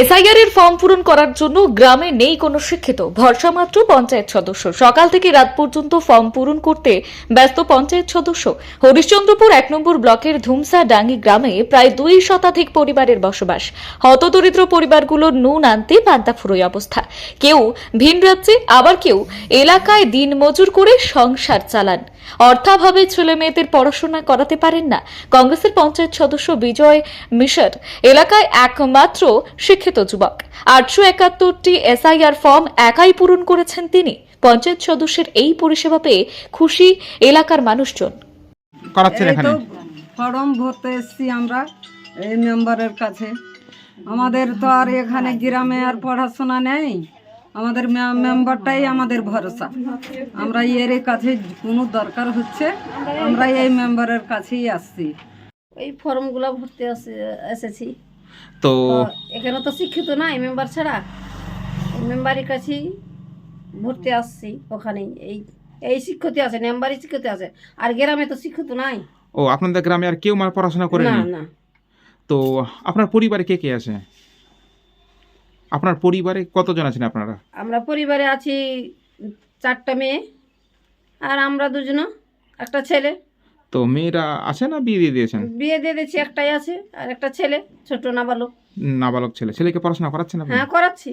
SIR এর form পূরণ করার জন্য গ্রামে নেই কোনো শিক্ষিত। ভরসা মাত্র পঞ্চায়েত সদস্য। সকাল থেকে রাত পর্যন্ত ফর্ম পূরণ করতে ব্যস্ত পঞ্চায়েত সদস্য। হরিশ্চন্দ্রপুর এক নম্বর ব্লকের ধুমসা ডাঙ্গি গ্রামে প্রায় দুই শতাধিক পরিবারের বসবাস। হতদরিদ্র পরিবারগুলোর নুন আনতে পান্তাফুরোই অবস্থা। কেউ ভিন রাজ্যে, আবার কেউ এলাকায় দিন মজুর করে সংসার চালান। অর্থাভাবে ছেলে মেয়েদের পড়াশোনা করাতে পারেন না। কংগ্রেসের পঞ্চায়েত সদস্য বিজয় মিশর এলাকায় একমাত্র শিক্ষিত যুবক। আটশো একাত্তরটি এসআইআর ফর্ম একাই পূরণ করেছেন তিনি। পঞ্চায়েত সদস্যের এই পরিষেবা পেয়ে খুশি এলাকার মানুষজন। করাচ্ছেন এখানে? ফর্ম ভরতে এসছি আমরা এই মেম্বারের কাছে। আমাদের তো আর এখানে গ্রামে আর পড়াশোনা নেই। আমাদের মেম্বারটাই আমাদের ভরসা। আমরা এর কাছে কোনো দরকার হচ্ছে আমরা এই মেম্বারের কাছেই আসছি। এই ফর্মগুলো ভরতে এসেছি। তো এখানে তো শিক্ষিত নাই মেম্বার ছাড়া। মেম্বারের কাছেই ভর্তি আসছি ওখানেই। এই এই শিক্ষিত আছে মেম্বারই শিক্ষিত আছে। আর গ্রামে তো শিক্ষিত নাই। ও আপনাদের গ্রামে আর কেউ মানে পড়াশোনা করে না না। তো আপনার পরিবারে কে কে আছে? আপনার পরিবারে কতজন আছেন আপনারা? আমরা পরিবারে আছি চারটা মেয়ে আর আমরা দুজনও একটা ছেলে। তো মেয়েরা আছে না বিয়ে দিয়ে দিয়েছেন? বিয়ে দিয়ে দিয়েছি একটাই আছে আর একটা ছেলে ছোট নাবালক। নাবালক ছেলে। ছেলেকে পড়াশোনা করাচ্ছেন আপনি? হ্যাঁ করাচ্ছি।